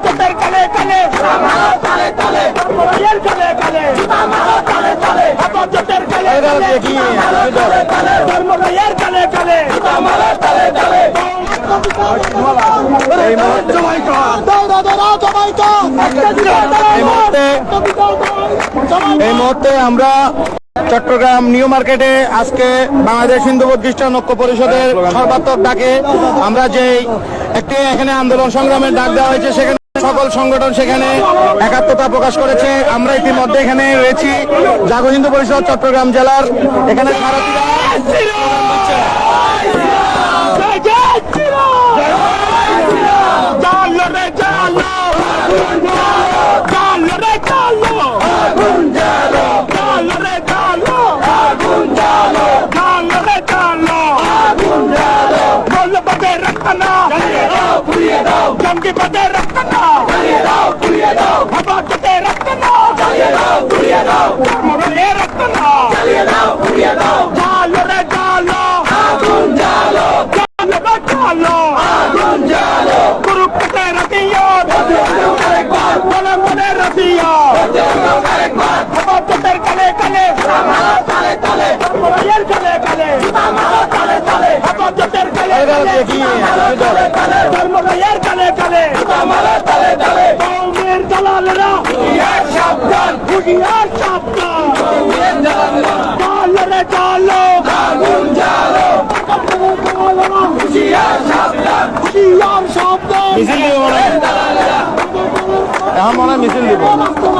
হেফাজতের কালে কালে তালে তালে এর কালে কালে তালে তালে হেফাজতের কালে কালে ধর্মের কালে কালে তালে তালে। এই মুহূর্তে এই মুহূর্তে আমরা চট্টগ্রাম নিউ মার্কেটে আজকে বাংলাদেশ হিন্দু বুদ্ধিস্ট ঐক্য পরিষদের সর্বাত্মক ডাকে আমরা যে একটি এখানে আন্দোলন সংগ্রামের ডাক দেওয়া হয়েছে সেখানে সকল সংগঠন সেখানে একাত্মতা প্রকাশ করেছে। আমরা ইতিমধ্যে এখানে রয়েছি জাগো হিন্দু পরিষদ চট্টগ্রাম জেলার। এখানে জয় জয় শ্রীরাম হেফাজতের কালে কালে কালে কালে হেফাজতের কালে কালে ধর্মের কালে কালে কৌমের দালালরা সাবধান হুশিয়ার সাবধান জালো রে জালো হুশিয়ার সাবধান হুশিয়ার সাবধান এখন মনে হয় মিছিল দিব রাস্তা